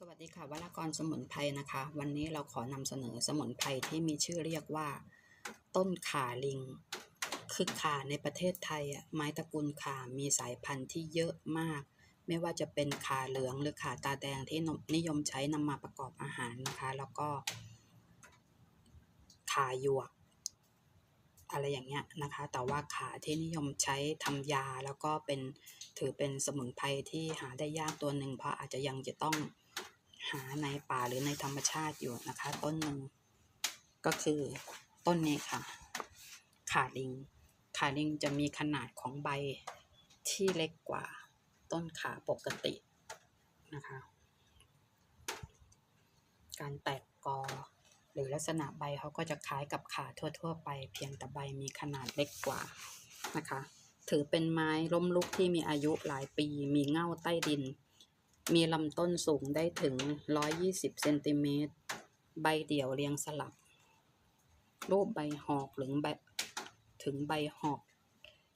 สวัสดีค่ะวรากรสมุนไพรนะคะ วันนี้เราขอนำเสนอสมุนไพรที่มีชื่อเรียกว่า ต้นข่าลิง คือข่าในประเทศไทยอะไม้ตระกูลข่ามีสายพันธุ์ที่เยอะมาก ไม่ว่าจะเป็นข่าเหลืองหรือข่าตาแดงที่นิยมใช้นำมาประกอบอาหารนะคะ แล้วก็ข่าหยวก อะไรอย่างเงี้ยนะคะ แต่ว่าขาที่นิยมใช้ทำยาแล้วก็เป็นถือเป็นสมุนไพรที่หาได้ยากตัวหนึ่งเพราะอาจจะยังจะต้อง หาในป่าหรือในธรรมชาติอยู่นะคะ ต้นหนึ่งก็คือต้นนี้ค่ะ ขาลิง ขาลิงจะมีขนาดของใบที่เล็กกว่าต้นขาปกตินะคะ การแตกกอหรือลักษณะใบเขาก็จะคล้ายกับขาทั่ว ๆ ไป เพียงแต่ใบมีขนาดเล็กกว่านะคะ ถือเป็นไม้ล้มลุกที่มีอายุหลายปี มีเง่าใต้ดิน มีลำต้นสูงได้ถึง 120 เซนติเมตร ใบเดี่ยวเรียงสลับ รูปใบหอกหรือใบถึงใบหอก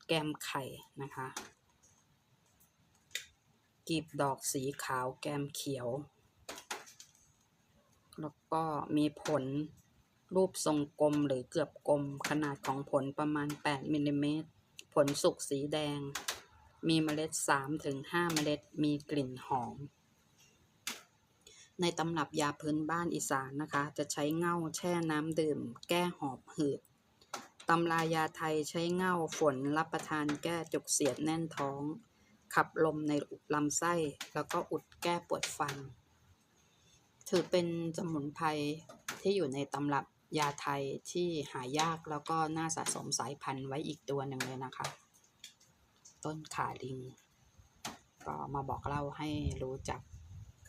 แกมไข่นะคะ กีบดอกสีขาวแกมเขียว แล้วก็มีผลรูปทรงกลมหรือเกือบกลม ขนาดของผลประมาณ 8มิลลิเมตร ผลสุกสีแดง มีเมล็ด 3-5 เมล็ด มีกลิ่นหอม ในตำรับยาพื้นบ้านอีสานนะคะ จะใช้เง่าแช่น้ำดื่ม แก้หอบหืดตำรายาไทยใช้เง่าฝนรับประทานแก้จุกเสียดแน่นท้อง ขับลมในลำไส้ แล้วก็อุดแก้ปวดฟัน ถือเป็นสมุนไพรที่อยู่ในตำรับยาไทยที่หายากแล้วก็น่าสะสมสายพันธุ์ไว้อีกตัวหนึ่งเลยนะคะ ต้นขาลิง ก็มาบอกเล่าให้รู้จัก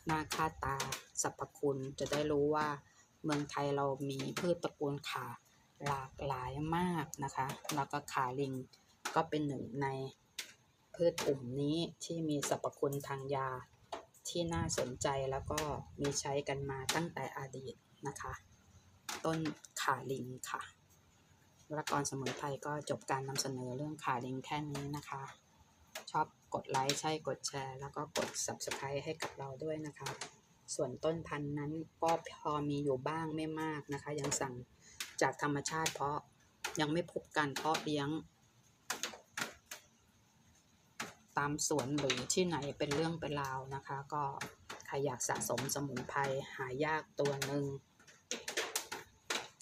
หน้าค่าตาสรรพคุณจะได้รู้ว่าเมืองไทยเรามีพืชตระกูลขาหลากหลายมากนะคะ แล้วก็ขาลิงก็เป็นหนึ่งในพืชกลุ่มนี้ที่มีสรรพคุณทางยาที่น่าสนใจแล้วก็มีใช้กันมาตั้งแต่อดีตนะคะ ต้นขาลิงค่ะ วรกรสมุนไพรก็จบการนำเสนอเรื่องขาลิงแค่นี้นะคะ ชอบกดไลค์ใช่กดแชร์ แล้วก็กด subscribe ให้กับเราด้วยนะคะ ส่วนต้นพันธุ์นั้นก็พอมีอยู่บ้างไม่มากนะคะ ยังสั่งจากธรรมชาติเพราะยังไม่พบการเพาะเลี้ยง ตามสวนหรือที่ไหนเป็นเรื่องเป็นราวนะคะ ก็ใครอยากสะสมสมุนไพรหายากตัวหนึ่ง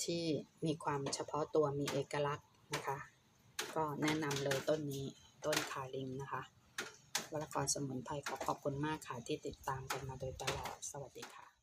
ที่มีความเฉพาะตัวมีเอกลักษณ์นะคะ ก็แนะนำเลยต้นนี้ต้นคาลิงนะคะวรกรสมุนไพรขอขอบคุณมากค่ะที่ติดตามกันมาโดยตลอดสวัสดีค่ะ